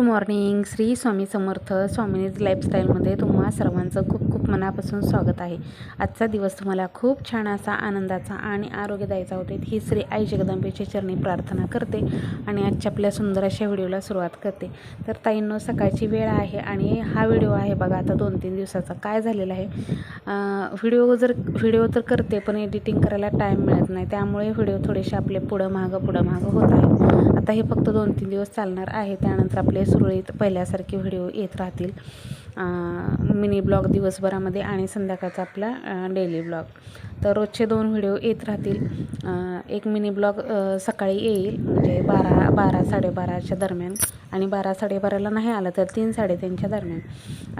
Good morning Shri Swami Samarth स्वामिनीज लाईफस्टाईलमध्ये तुम्हा सर्वांचं खूप खूप मनापासून स्वागत आहे. आजचा दिवस तुम्हाला खूप छान असा आनंदाचा आणि आरोग्यदायीचा होते. ही श्री आई जगदंबेची चरणी प्रार्थना करते आणि आजच्या आपल्या सुंदर अशा व्हिडिओला सुरुवात करते. तर ताईंनो सकाळची वेळ आहे आणि हा व्हिडिओ आहे बघा आता दोन तीन दिवसाचा. काय झालेला आहे? व्हिडिओ जर व्हिडिओ तर करते पण एडिटिंग करायला टाईम मिळत नाही. त्यामुळे व्हिडिओ थोडेसे आपले पुढं मागं पुढं मागं होत आहे आता हे फक्त दोन तीन दिवस चालणार आहे. त्यानंतर आपले सुरळीत पहिल्यासारखे व्हिडिओ येत राहतील. मिनी ब्लॉग दिवसभरामध्ये आणि संध्याकाळचा आपला डेली ब्लॉग. तर रोजचे दोन व्हिडिओ येत राहतील. एक मिनी ब्लॉग सकाळी येईल म्हणजे बारा बारा साडेबाराच्या दरम्यान. आणि बारा साडेबाराला नाही आलं तर तीन साडेतीनच्या दरम्यान.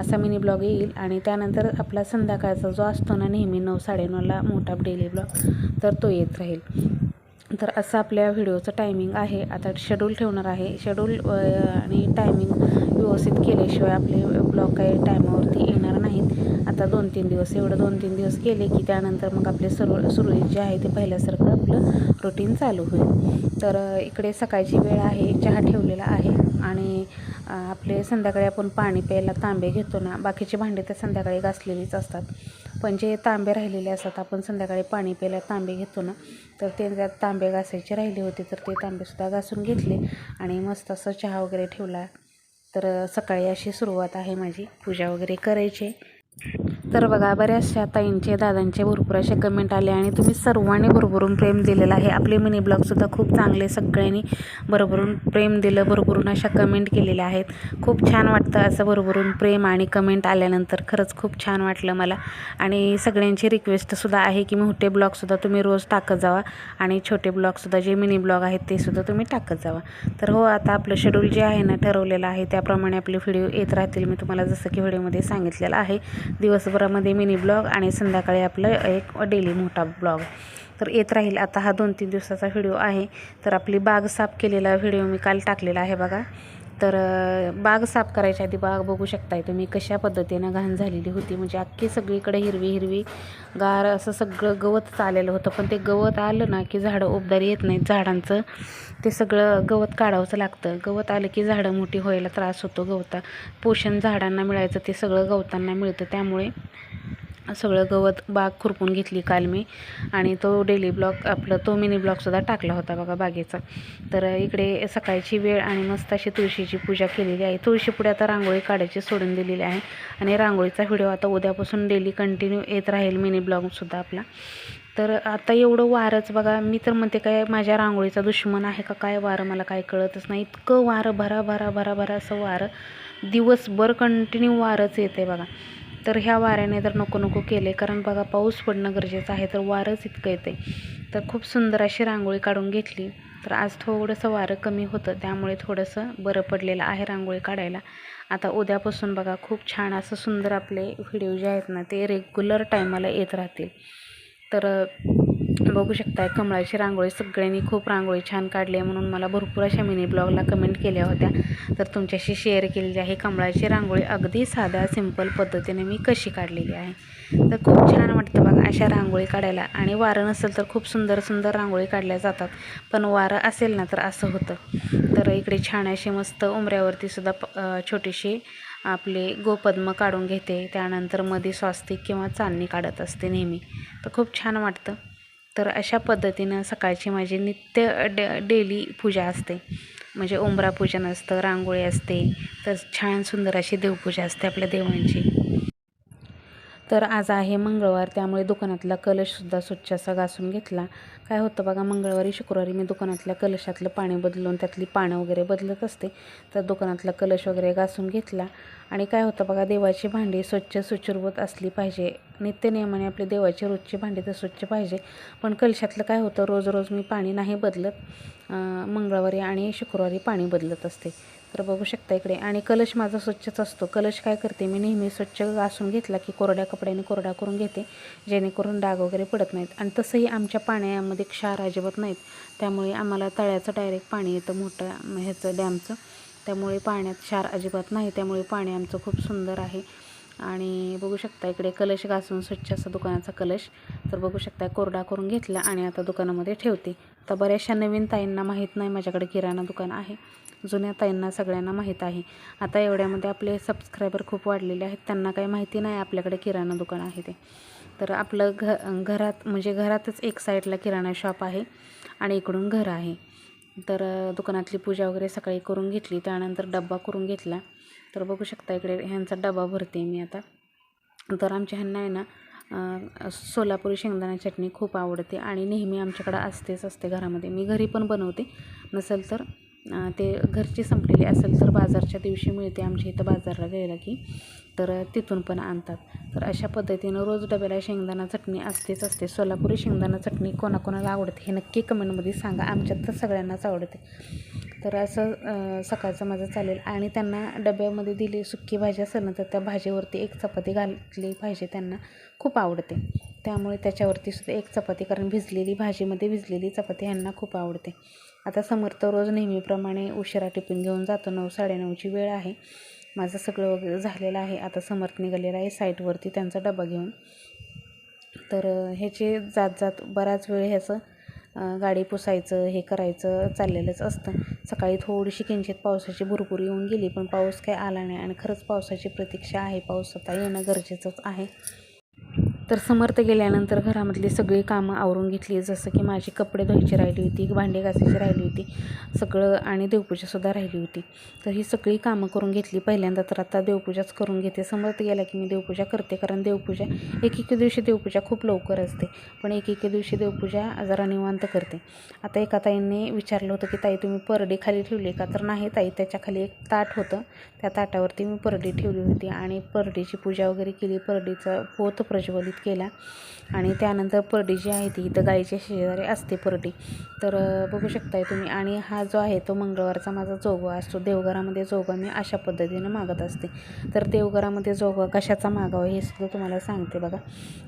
असा मिनी ब्लॉग येईल. आणि त्यानंतर आपला संध्याकाळचा जो असतो ना नेहमी नऊ साडेनऊला मोठा डेली ब्लॉग तर तो येत राहील. तर असं आपल्या व्हिडिओचं टायमिंग आहे. आता शेड्यूल ठेवणार आहे. शेड्यूल आणि टायमिंग व्यवस्थित केल्याशिवाय आपले ब्लॉग काही टायमावरती येणार नाहीत. आता दोन तीन दिवस एवढं दोन तीन दिवस केले की त्यानंतर मग आपले सर्व सुरळीत जे आहे ते पहिल्यासारखं आपलं रुटीन चालू होईल. तर इकडे सकाळची वेळ आहे. चहा ठेवलेला आहे. आणि आपले संध्याकाळी आपण पाणी प्यायला तांबे घेतो ना बाकीचे भांडे तर संध्याकाळी घासलेलीच असतात. पण जे तांबे राहिलेले असतात आपण संध्याकाळी पाणी प्यायला तांबे घेतो ना तर ते त्यात तांबे घासायचे राहिले होते तर ते तांबेसुद्धा घासून घेतले आणि मस्त असं चहा वगैरे ठेवला. तर सकाळी अशी सुरुवात आहे माझी पूजा वगैरे करायची. तर बघा बऱ्याचशा ताईंचे दादांचे भरपूर असे कमेंट आले आणि तुम्ही सर्वांनी भरभरून प्रेम दिलेलं आहे. आपले मिनी ब्लॉगसुद्धा खूप चांगले सगळ्यांनी भरभरून प्रेम दिलं भरभरून अशा कमेंट केलेल्या आहेत. खूप छान वाटतं असं भरभरून प्रेम आणि कमेंट आल्यानंतर. खरंच खूप छान वाटलं मला. आणि सगळ्यांची रिक्वेस्टसुद्धा आहे की मोठे ब्लॉगसुद्धा तुम्ही रोज टाकत जावा आणि छोटे ब्लॉगसुद्धा जे मिनी ब्लॉग आहेत ते सुद्धा तुम्ही टाकत जावा. तर हो आता आपलं शेड्यूल जे आहे ना ठरवलेलं आहे त्याप्रमाणे आपले व्हिडिओ येत राहतील. मी तुम्हाला जसं की व्हिडिओमध्ये सांगितलेलं आहे. दिवसभरामध्ये मिनी ब्लॉग आणि संध्याकाळी आपलं एक डेली मोठा ब्लॉग. तर येत राहील. आता हा दोन तीन दिवसाचा व्हिडिओ आहे. तर आपली बाग साफ केलेला व्हिडिओ मी काल टाकलेला आहे बघा. तर बाग साफ करायच्या आधी बाग बघू शकताय तुम्ही कशा पद्धतीनं घाण झालेली होती. म्हणजे अख्खी सगळीकडे हिरवी हिरवी गार असं सगळं गवत आलेलं होतं. पण ते गवत आलं ना की झाडं उबदार येत नाहीत झाडांचं. ते सगळं गवत काढावंच लागतं. गवत आलं की झाडं मोठी व्हायला त्रास होतो गवता. पोषण झाडांना मिळायचं ते सगळं गवतांना मिळतं. त्यामुळे सगळं गवत बाग खुरपून घेतली काल मी. आणि तो डेली ब्लॉक आपलं तो मिनी ब्लॉकसुद्धा टाकला होता बघा बागेचा. तर इकडे सकाळची वेळ आणि मस्त अशी तुळशीची पूजा केलेली आहे. तुळशी पुढे आता रांगोळी काढायची सोडून दिलेली आहे. आणि रांगोळीचा व्हिडिओ आता उद्यापासून डेली कंटिन्यू येत राहील मिनी ब्लॉगसुद्धा आपला. तर आता एवढं वारंच बघा मी तर म्हणते काय माझ्या रांगोळीचा दुश्मन आहे का काय वारं मला काय कळतच नाही. इतकं वारं भरा भरा भरा भरा असं वारं. दिवसभर कंटिन्यू वारंच येते बघा. तर ह्या वाऱ्याने तर नको नको केले. कारण बघा पाऊस पडणं गरजेचं आहे तर वारंच इतकं येते तर खूप सुंदर अशी रांगोळी काढून घेतली. तर आज थोडंसं वारं कमी होतं त्यामुळे थोडंसं बरं पडलेलं आहे रांगोळी काढायला. आता उद्यापासून बघा खूप छान असं सुंदर आपले व्हिडिओ जे आहेत ना ते रेग्युलर टायमाला येत राहतील. तर बघू शकताय कमळाची रांगोळी सगळ्यांनी खूप रांगोळी छान काढली आहे म्हणून मला भरपूर अशा मिनी ब्लॉगला कमेंट केल्या होत्या. तर तुमच्याशी शेअर केलेली आहे. कमळाची रांगोळी अगदी साध्या सिंपल पद्धतीने मी कशी काढलेली आहे. तर खूप छान वाटतं बघा अशा रांगोळी काढायला. आणि वारं नसेल तर खूप सुंदर सुंदर रांगोळी काढल्या जातात. पण वारं असेल ना तर असं होतं. तर इकडे छान अशी मस्त उमऱ्यावरती सुद्धा प- छोटीशी आपले गोपद्म काढून घेते. त्यानंतरमध्ये स्वास्तिक किंवा चांदणी काढत असते नेहमी. तर खूप छान वाटतं. तर अशा पद्धतीनं सकाळची माझी नित्य डे डेली पूजा असते. म्हणजे उंबरा पूजन असतं रांगोळी असते. तर छान सुंदर अशी देवपूजा असते आपल्या देवांची. तर आज आहे मंगळवार त्यामुळे दुकानातला कलशसुद्धा स्वच्छ असा घासून घेतला. काय होतं बघा मंगळवारी शुक्रवारी मी दुकानातल्या कलशातलं पाणी बदलून त्यातली पानं वगैरे बदलत असते. तर दुकानातला कलश वगैरे घासून घेतला. आणि काय होतं बघा देवाची भांडी स्वच्छ सुचुरवत असली पाहिजे. नित्यनियमाने आपली देवाची रोजची भांडी तर स्वच्छ पाहिजे. पण कलशातलं काय होतं रोज रोज मी पाणी नाही बदलत. मंगळवारी आणि शुक्रवारी पाणी बदलत असते. तर बघू शकता इकडे. आणि कलश माझा स्वच्छच असतो. कलश काय करते? मी नेहमी स्वच्छ घासून घेतला की कोरड्या कपड्याने कोरडा करून घेते जेणेकरून डाग वगैरे पडत नाहीत. आणि तसंही आमच्या पाण्यामध्ये क्षार अजिबात नाहीत. त्यामुळे आम्हाला तळ्याचं डायरेक्ट पाणी येतं मोठं ह्याचं डॅमचं. त्यामुळे पाण्यात क्षार अजिबात नाही. त्यामुळे पाणी आमचं खूप सुंदर आहे. आणि बघू शकता इकडे कलश घासून स्वच्छ असा दुकानाचा कलश. तर बघू शकता कोरडा करून घेतला आणि आता दुकानामध्ये ठेवते. तर बऱ्याचशा नवीन ताईंना माहीत नाही माझ्याकडे किराणा दुकान आहे. जुन्या ताईंना सगळ्यांना माहीत आहे. आता एवढ्यामध्ये आपले सबस्क्रायबर खूप वाढलेले आहेत. त्यांना काही माहिती नाही. आपल्याकडे किराणा दुकान आहे ते. तर आपलं घ घरात म्हणजे घरातच एक साईडला किराणा शॉप आहे आणि इकडून घर आहे. तर दुकानातली पूजा वगैरे सकाळी करून घेतली. त्यानंतर डब्बा करून घेतला. तर बघू शकता इकडे ह्यांचा डबा भरते मी आता. तर आमच्या ह्यांना आहे ना सोलापुरी शेंगदाणा चटणी खूप आवडते आणि नेहमी आमच्याकडं असतेच असते घरामध्ये. मी घरी पण बनवते. नसेल तर ते घरची संपलेली असेल तर बाजारच्या दिवशी मिळते आमच्या इथं बाजारला गेलं की. तर तिथून पण आणतात. तर अशा पद्धतीनं रोज डब्याला शेंगदाणा चटणी असतेच असते. सोलापुरी शेंगदाणा चटणी कोणाकोणाला आवडते हे नक्की कमेंटमध्ये सांगा. आमच्यात तर सगळ्यांनाच आवडते. तर असं सकाळचं माझं चालेल. आणि त्यांना डब्यामध्ये दिली सुक्की भाजी असेल ना तर त्या भाजीवरती एक चपाती घातली पाहिजे त्यांना. खूप आवडते. त्यामुळे त्याच्यावरती सुद्धा एक चपाती कारण भिजलेली भाजीमध्ये भिजलेली चपाती ह्यांना खूप आवडते. आता समर्थ रोज नेहमीप्रमाणे उशिरा टिफिन घेऊन जातो. नऊ साडेनऊची वेळ आहे. माझं सगळं वगैरे झालेलं आहे. आता समर्थ निघालेला आहे. साईटवरती त्यांचा डबा घेऊन. तर ह्याचे जात जात बराच वेळ ह्याचं गाडी पुसायचं हे करायचं चाललेलंच असतं. सकाळी थोडीशी किंचित पावसाची भरपूर येऊन गेली पण पाऊस काही आला नाही. आणि खरंच पावसाची प्रतीक्षा आहे. पाऊस आता येणं गरजेचंच आहे. तर समर्थ गेल्यानंतर घरामधली सगळी कामं आवरून घेतली. जसं की माझी कपडे धुवायची राहिली होती भांडे घासायची राहिली होती सगळं आणि देवपूजासुद्धा राहिली होती. तर ही सगळी कामं करून घेतली पहिल्यांदा तर आता देवपूजाच करून घेते. समर्थ गेला की मी देवपूजा करते कारण देवपूजा एक एके दिवशी देवपूजा खूप लवकर असते पण एक एके दिवशी देवपूजा जरा निवांत करते. आता एका ताईंनी विचारलं होतं की ताई तुम्ही परडी खाली ठेवली का? तर नाही ताई त्याच्याखाली एक ताट होतं. त्या ताटावरती मी परडी ठेवली होती आणि परडीची पूजा वगैरे केली. परडीचा पोत प्रज्वलित केला. आणि त्यानंतर परडी जी आहे ती इथं गाईच्या शेजारी असते परडी. तर बघू शकताय तुम्ही. आणि हा जो आहे तो मंगळवारचा माझा जोगवा असतो. देवघरामध्ये जोगवा मी अशा पद्धतीनं मागत असते. तर देवघरामध्ये जोगवा कशाचा मागावा हे सुद्धा तुम्हाला सांगते बघा.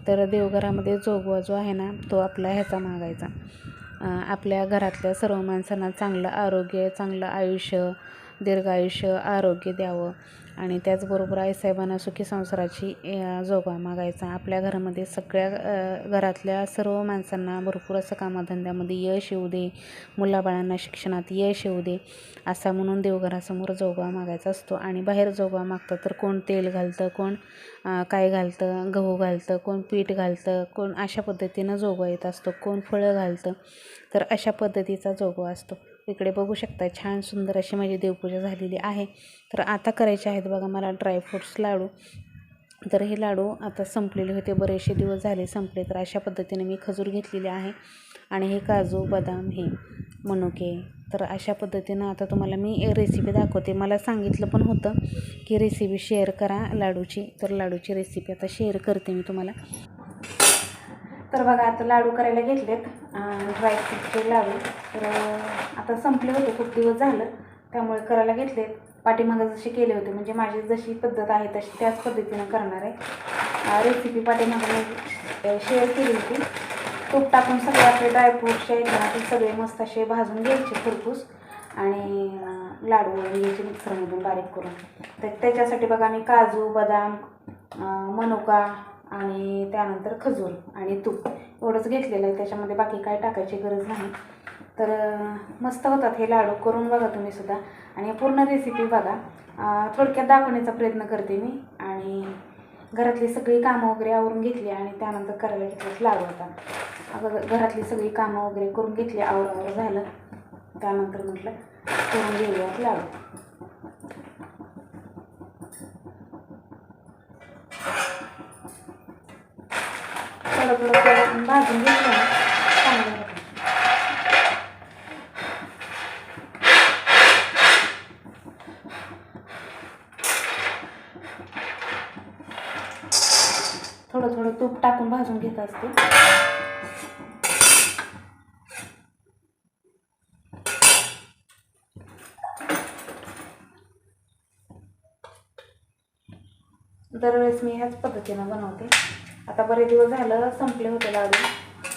तर देवघरामध्ये जोगवा जो आहे ना तो आपला ह्याचा मागायचा. आपल्या घरातल्या सर्व माणसांना चांगलं आरोग्य चांगलं आयुष्य दीर्घायुष्य आरोग्य द्यावं. आणि त्याचबरोबर आईसाहेबांना सुखी संसाराची जोगा मागायचा. आपल्या घरामध्ये सगळ्या घरातल्या सर्व माणसांना भरपूर असं कामाधंद्यामध्ये यश येऊ दे. मुलाबाळांना शिक्षणात यश येऊ दे. असा म्हणून देवघरासमोर जोगा मागायचा असतो. आणि बाहेर जोगवा मागतं तर कोण तेल घालतं कोण काय घालतं गहू घालतं कोण पीठ घालतं कोण अशा पद्धतीनं जोगवा येत असतो. कोण फळं घालतं तर अशा पद्धतीचा जोगवा असतो. इकडे बघू शकता छान सुंदर अशी माझी देवपूजा झालेली आहे. तर आता करायचे आहेत बघा मला ड्रायफ्रूट्स लाडू. तर हे लाडू आता संपलेले होते बरेचसे दिवस झाले संपले. तर अशा पद्धतीने मी खजूर घेतलेले आहे आणि हे काजू बदाम हे मनुके. तर अशा पद्धतीनं आता तुम्हाला मी रेसिपी दाखवते. मला सांगितलं पण होतं की रेसिपी शेअर करा लाडूची. तर लाडूची रेसिपी आता शेअर करते मी तुम्हाला. तर बघा आता लाडू करायला घेतलेत ड्रायफ्रूटचे लाडू. तर आता संपले होते खूप दिवस झालं त्यामुळे करायला घेतलेत. पाठीमागं जसे केले होते म्हणजे माझी जशी पद्धत आहे तशी त्याच पद्धतीनं करणार आहे. रेसिपी पाठीमागं शेअर केली होती. तूप टाकून सगळे आपले ड्रायफ्रूट्सचे आहेत ना ते सगळे मस्त असे भाजून घ्यायचे खरपूस आणि लाडू घ्यायचे मिक्सरमधून बारीक करून. तर त्याच्यासाठी बघा मी काजू बदाम मनुका आणि त्यानंतर खजूर आणि तूप. एवढंच घेतलेलं आहे त्याच्यामध्ये बाकी काय टाकायची गरज नाही. तर मस्त होतात हे लाडू. करून बघा तुम्ही सुद्धा. आणि पूर्ण रेसिपी बघा. थोडक्यात दाखवण्याचा प्रयत्न करते मी. आणि घरातली सगळी कामं वगैरे आवरून घेतली आणि त्यानंतर करायला घेतलं लाडू होता अगं घरातली सगळी कामं वगैरे करून घेतली आवरावर झालं. त्यानंतर म्हटलं करून घेऊयात लाडू. थोडं थोडं थोडं भाजून घेतलं चांगलं थोडं थोडं तूप टाकून भाजून घेत असते. दरवेळेस मी ह्याच पद्धतीनं बनवते. आता बरे दिवस झालं संपले होते लाडू.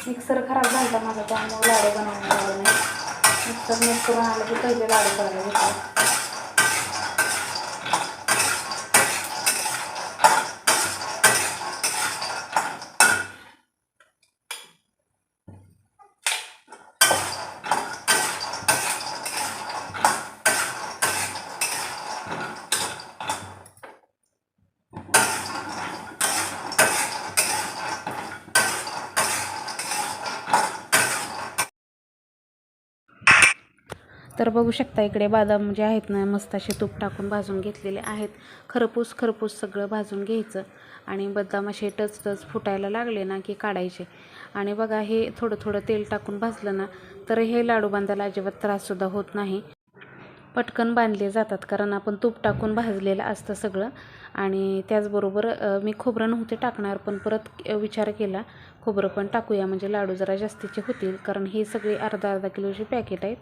मिक्सर खराब झाला होता माझा त्यामुळे लाडू बनवून झाले नाही. मिक्सर मिक्स करून आलं की पहिले लाडू करायला होतात तर बघू शकता इकडे बदाम जे आहेत ना मस्त असे तूप टाकून भाजून घेतलेले आहेत. खरपूस खरपूस सगळं भाजून घ्यायचं. आणि बदाम असे टच टच फुटायला लागले ना की काढायचे. आणि बघा हे थोडं थोडं तेल टाकून भाजलं ना तर हे लाडू बांधायला अजिबात त्राससुद्धा होत नाही. पटकन बांधले जातात कारण आपण तूप टाकून भाजलेलं असतं सगळं. आणि त्याचबरोबर मी खोबरं नव्हते टाकणार पण परत विचार केला खोबरं पण टाकूया म्हणजे लाडू जरा जास्तीचे होतील कारण हे सगळे अर्धा अर्धा किलोचे पॅकेट आहेत.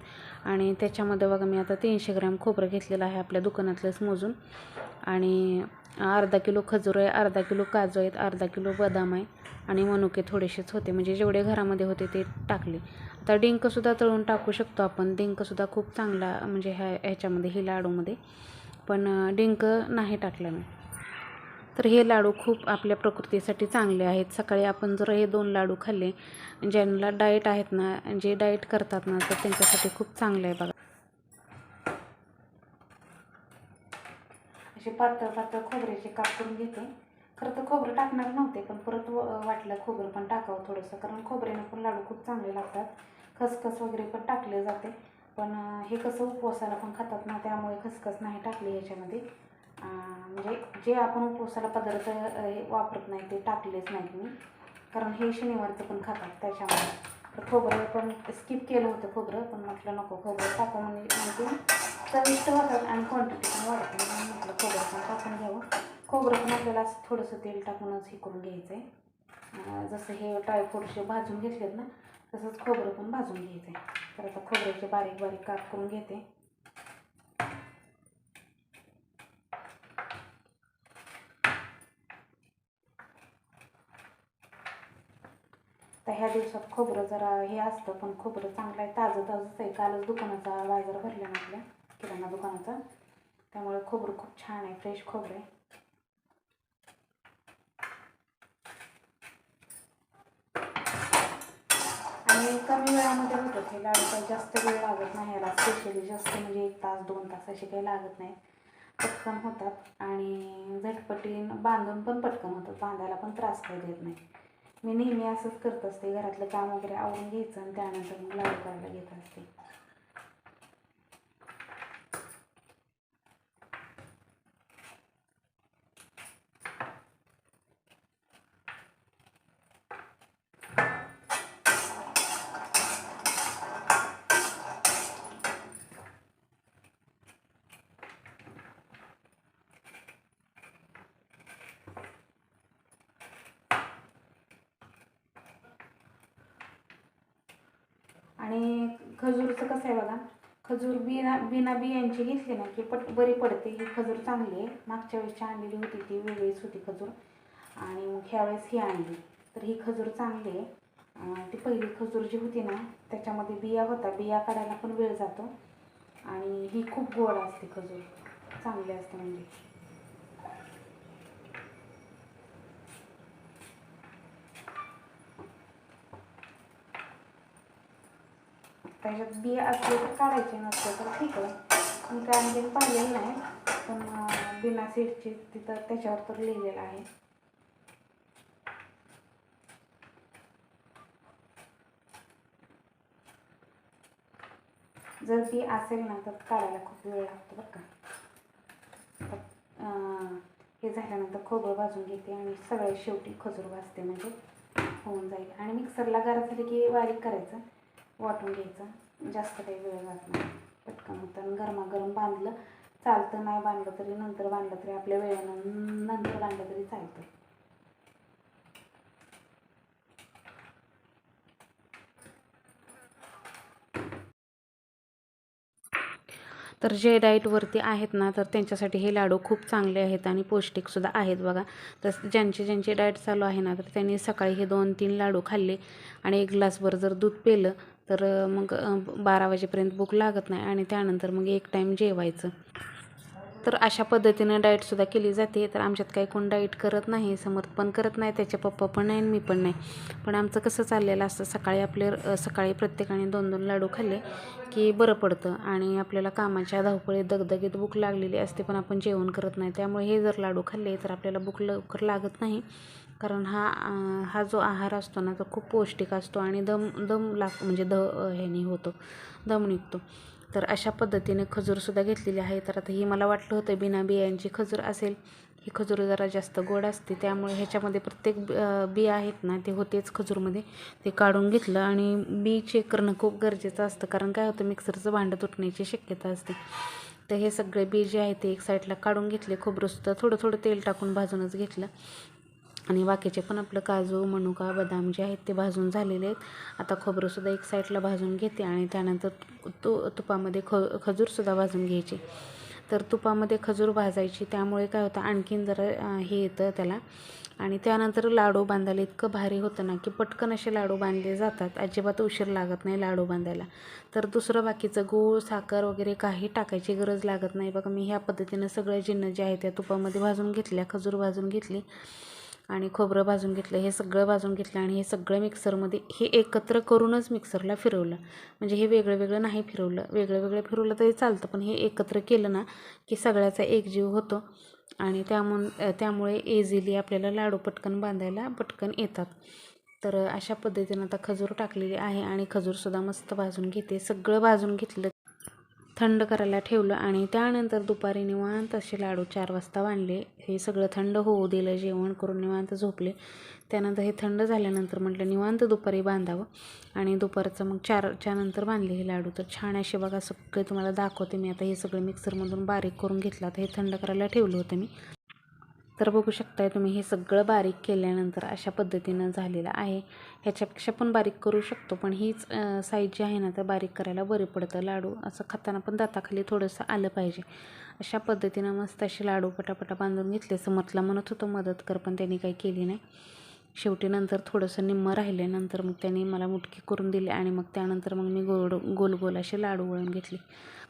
आणि त्याच्यामध्ये बघा मी आता तीनशे ग्रॅम खोबरं घेतलेलं आहे आपल्या दुकानातलंच मोजून. आणि अर्धा किलो खजूर आहे अर्धा किलो काजू आहेत अर्धा किलो बदाम आहे आणि मनुके थोडेसेच होते म्हणजे जेवढे घरामध्ये होते ते टाकले. आता डिंकसुद्धा तळून टाकू शकतो आपण. डिंकसुद्धा खूप चांगला म्हणजे ह्या ह्याच्यामध्ये हे लाडूमध्ये. पण डिंक नाही टाकलं मी. तर हे लाडू खूप आपल्या प्रकृतीसाठी चांगले आहेत. सकाळी आपण जर हे दोन लाडू खाल्ले ज्यांना डाएट आहेत ना जे डाएट करतात ना तर त्यांच्यासाठी खूप चांगलं आहे बघा. असे पातळ पातळ खोबऱ्याचे काप करून घेते. खरं तर खोबरं टाकणार नव्हते पण परत व- वाटलं खोबरं पण टाकावं थोडंसं कारण खोबऱ्यानं पण लाडू खूप चांगले लागतात. खसखस वगैरे पण टाकले जाते पण हे कसं उपवासाला पण खातात ना त्यामुळे खसखस नाही टाकली याच्यामध्ये. म्हणजे जे आपण उपवासाला पदार्थ हे वापरत नाही ते टाकलेच नाहीत मी. कारण हे शनिवारचं पण खातात त्याच्यामुळे. तर खोबरं पण स्किप केलं होतं खोबरं पण म्हटलं नको खोबरं टाकू म्हणजे म्हणजे चविष्ट होतात आणि क्वांटिटी पण वाढते म्हणून म्हटलं खोबरं पण टाकून घ्यावं. खोबरं पण आपल्याला असं थोडंसं तेल टाकूनच हे करून घ्यायचं आहे जसं हे ड्रायफ्रूटचे भाजून घेतलेत ना तसंच खोबरं पण भाजून घ्यायचं आहे तर आता खोबऱ्याचे बारीक बारीक काप करून घेते. तर ह्या दिवसात खोबरं जरा हे असतं पण खोबरं चांगलं आहे. ताजं ताजंच आहे. कालच दुकानाचा बाजार भरला आपल्या किराणा दुकानाचा. त्यामुळे खोबरं खूप छान आहे फ्रेश खोबरं आहे. आणि कमी वेळामध्ये होतं हे लाडू काही जास्त वेळ लागत नाही याला. स्पेशली जास्त म्हणजे एक तास दोन तास असे काही लागत नाही. पटकन होतात. आणि झटपटीन बांधून पण पटकन होतात. बांधायला पण त्रास काही देत नाही. मी नेहमी असंच करत असते. घरातलं काम वगैरे आवरून घ्यायचं आणि त्यानंतर मग लाडू करायला घेत असते आणि खजूरचं कसं आहे बघा? खजूर बिना बिना बियांची घेतली ना की पट बरी पडते. ही खजूर चांगली आहे. मागच्या वेळेसची आणलेली होती ती वेगळीच होती खजूर. आणि मग ह्यावेळेस ही आणली. तर ही खजूर चांगली आहे. ती पहिली खजूर जी होती ना त्याच्यामध्ये बिया होता. बिया काढायला पण वेळ जातो. आणि ही खूप गोड असते खजूर. चांगली असते म्हणजे. त्याच्यात बिया असले तर काढायचे नसते तर ठीक आहे. मी काय आणखीन पाहिलेलं नाही पण बिना सीडची तिथं त्याच्यावर तर लिहिलेलं आहे. जर बी असेल ना तर काढायला खूप वेळ लागतो बरं का. हे झाल्यानंतर खोबरं भाजून घेते आणि सगळ्यात शेवटी खजूर भाजते म्हणजे होऊन जाईल. आणि मिक्सरला गरज झाली की बारीक करायचं. वाटून घ्यायचं. जास्त काही वेळ जात नाही. पटकन होतं गरमागरम बांधलं. चालतं नाही बांधलं तरी नंतर बांधलं तरी आपल्या वेळेनं नंतर बांधलं तरी चालतं. तर जे डाईटवरती आहेत ना तर त्यांच्यासाठी हे लाडू खूप चांगले आहेत आणि पौष्टिकसुद्धा आहेत बघा. तर ज्यांचे ज्यांचे डाएट चालू आहे ना तर त्यांनी सकाळी हे दोन तीन लाडू खाल्ले आणि एक ग्लासभर जर दूध पेलं तर मग बारा वाजेपर्यंत भूक लागत नाही आणि त्यानंतर मग एक टाईम जेवायचं. तर अशा पद्धतीनं डाएटसुद्धा केली जाते. तर आमच्यात काही कोण डाएट करत नाही समर्थ पण करत नाही त्याचे पप्पा पण नाही आणि मी पण नाही. पण आमचं कसं चाललेलं असतं सकाळी आपले सकाळी प्रत्येकाने दोन दोन लाडू खाल्ले की बरं पडतं आणि आपल्याला कामाच्या धावपळीत दगदगीत भूक लागलेली असते पण आपण जेवण करत नाही. त्यामुळे हे जर लाडू खाल्ले तर आपल्याला भूक लवकर लागत नाही. कारण हा हा जो आहार असतो ना तो खूप पौष्टिक असतो आणि दम दम लाग म्हणजे द ह्याने होतो दम निघतो. तर अशा पद्धतीने खजूरसुद्धा घेतलेली आहे. तर आता ही मला वाटलं होतं बिना बियांची खजूर असेल ही खजूर जरा जास्त गोड असते. त्यामुळे ह्याच्यामध्ये प्रत्येक बिया बी आहेत ना ते होतेच खजूरमध्ये. ते काढून घेतलं आणि बी चेक करणं खूप गरजेचं असतं. कारण काय होतं मिक्सरचं भांडं तुटण्याची शक्यता असते. तर हे सगळे बी जे आहे ते एक साईडला काढून घेतले खोबरंसुद्धा थोडं थोडं तेल टाकून भाजूनच घेतलं. आणि बाकीचे पण आपलं काजू मनुका बदाम जे आहेत ते भाजून झालेले आहेत. आता खोबरंसुद्धा एक साईडला भाजून घेते आणि त्यानंतर तु तुपामध्ये ख खजूरसुद्धा भाजून घ्यायची. तर तुपामध्ये खजूर भाजायची त्यामुळे काय होतं आणखीन जरा हे येतं त्याला. आणि त्यानंतर लाडू बांधायला इतकं भारी होतं ना की पटकन असे लाडू बांधले जातात. अजिबात उशीर लागत नाही लाडू बांधायला. तर दुसरं बाकीचं गूळ साखर वगैरे काही टाकायची गरज लागत नाही. बघा मी ह्या पद्धतीनं सगळे जिन्न जे आहे त्या तुपामध्ये भाजून घेतल्या खजूर भाजून घेतली. आणि खोबरं भाजून घेतलं हे सगळं भाजून घेतलं आणि हे सगळं मिक्सरमध्ये हे एकत्र करूनच मिक्सरला फिरवलं. म्हणजे हे वेगळं वेगळं नाही फिरवलं. वेगळं वेगळं फिरवलं तरी चालतं पण हे एकत्र केलं ना की सगळ्याचा एकजीव होतो. आणि त्यामुळे त्यामुळे इझिली आपल्याला लाडू पटकन बांधायला पटकन येतात. तर अशा पद्धतीनं आता खजूर टाकलेली आहे आणि खजूरसुद्धा मस्त भाजून घेते. सगळं भाजून घेतलं थंड करायला ठेवलं आणि त्यानंतर दुपारी निवांत असे लाडू चार वाजता बांधले हे सगळं थंड होऊ दिलं जेवण करून निवांत झोपले. त्यानंतर हे थंड झाल्यानंतर म्हटलं निवांत दुपारी बांधावं. आणि दुपारचं मग चारच्या नंतर बांधले हे लाडू. तर छान असे बघा सगळे तुम्हाला दाखवते मी. आता हे सगळं मिक्सरमधून बारीक करून घेतलं. आता हे थंड करायला ठेवलं होतं मी. तर बघू शकताय तुम्ही हे सगळं बारीक केल्यानंतर अशा पद्धतीनं झालेलं आहे. ह्याच्यापेक्षा पण बारीक करू शकतो पण हीच साईज जी आहे ना तर बारीक करायला बरी पडतं. लाडू असं खाताना पण दाताखाली थोडंसं आलं पाहिजे. अशा पद्धतीनं मस्त असे लाडू पटापटा बांधून घेतले. समर्थला म्हणत होतं मदत कर पण त्यांनी काही केली नाही. शेवटी नंतर थोडंसं निम्मं राहिले नंतर मग त्यांनी मला मुटकी करून दिली आणि मग त्यानंतर मग मी गोड गोल गोल असे लाडू वळून घेतले.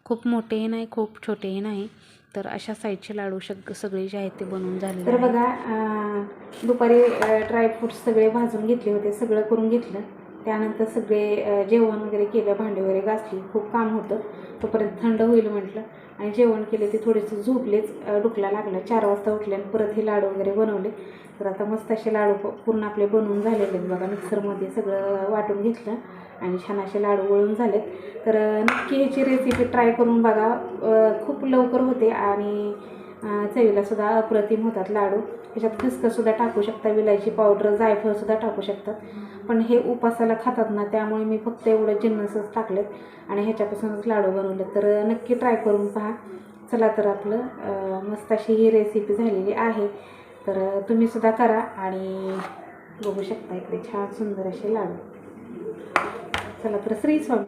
खूप मोठेही नाही खूप छोटेही नाही. तर अशा साईजचे लाडू शग सगळे जे आहेत ते बनवून झाले तर बघा दुपारी ड्रायफ्रूट्स सगळे भाजून घेतले होते सगळं करून घेतलं. त्यानंतर सगळे जेवण वगैरे केलं भांडे वगैरे घासली खूप काम होतं. तोपर्यंत थंड होईल म्हटलं. आणि जेवण केले ते थोडेसे झोपलेच डुकला लागलं. चार वाजता उठले आणि परत हे लाडू वगैरे बनवले. तर आता मस्त असे लाडू पूर्ण आपले बनवून झालेले आहेत बघा. मिक्सरमध्ये सगळं वाटून घेतलं आणि छान असे लाडू वळून झालेत. तर नक्की ह्याची रेसिपी ट्राय करून बघा. खूप लवकर होते आणि चवीलासुद्धा अप्रतिम होतात लाडू. ह्याच्यात खसखससुद्धा टाकू शकता विलायची पावडर जायफळसुद्धा टाकू शकतात पण हे उपासाला खातात ना त्यामुळे मी फक्त एवढं जिन्नसच टाकलेत आणि ह्याच्यापासूनच लाडू बनवले तर नक्की ट्राय करून पहा. चला तर आपलं मस्त अशी ही रेसिपी झालेली आहे. तर तुम्ही सुद्धा करा आणि बघू शकता इकडे छान सुंदर असे लाडू. चला तर श्री स्वामी.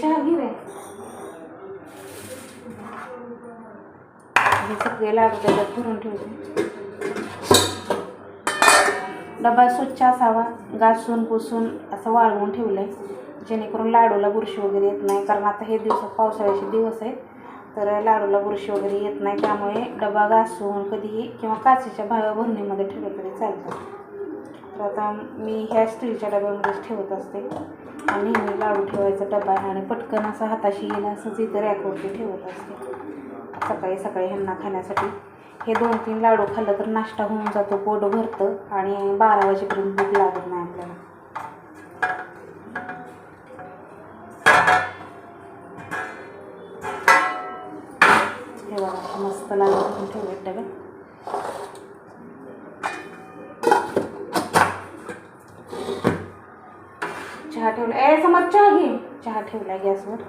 चहा घे रे. हे सगळे लाडू त्याच्यात भरून ठेवते. डबा स्वच्छ असावा घासून पुसून असं वाळवून ठेवलं आहे जेणेकरून लाडूला बुरशी वगैरे येत नाही. कारण आता हे दिवस पावसाळ्याचे दिवस आहेत. तर लाडूला बुरशी वगैरे येत नाही. त्यामुळे डबा घासून कधीही किंवा काचेच्या भा भरणीमध्ये ठेवलं तरी चालतं. तर आता मी ह्या स्टीलच्या डब्यामध्येच ठेवत असते. आणि नेहमी लाडू ठेवायचा डबा आहे आणि पटकन असं हाताशी येईल असंच इतर रॅकवरती ठेवत असते. सकाळी सकाळी ह्यांना खाण्यासाठी. हे दोन तीन लाडू खाल्लं तर नाश्ता होऊन जातो पोट भरतं आणि बारा वाजेपर्यंत भूक लागत नाही आपल्याला. हे बघा मस्त लाडू करून ठेवले चहा ठेवला. ए समज चहा घे. चहा ठेवला गॅसवर.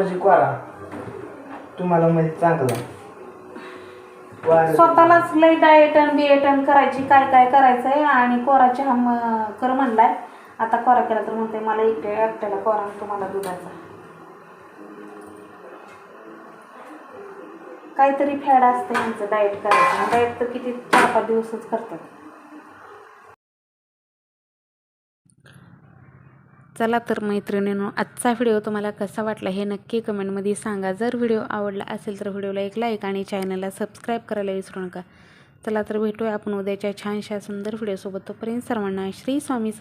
म्हणजे कोरा? तुम्हाला म्हणजे चांगला. स्वतःलाच लय डायटन बिएटन करायची काय काय करायचंय? आणि कोरा चहा कर म्हणलाय. आता कोरा केला तर म्हणते मला एकटे एकट्याला कोरा तुम्हाला दुधाचा. काहीतरी फॅड असते यांचं डाएट करायचं. डाएट तर किती चार पाच दिवसच करतात. चला तर मैत्रिणींनो आजचा व्हिडिओ तुम्हाला कसा वाटला हे नक्की कमेंटमध्ये सांगा. जर व्हिडिओ आवडला असेल तर व्हिडिओला एक लाईक आणि चॅनलला सबस्क्राईब करायला विसरू नका. चला तर भेटूया आपण उद्याच्या छानशा सुंदर व्हिडिओसोबत. तोपर्यंत सर्वांना श्री स्वामी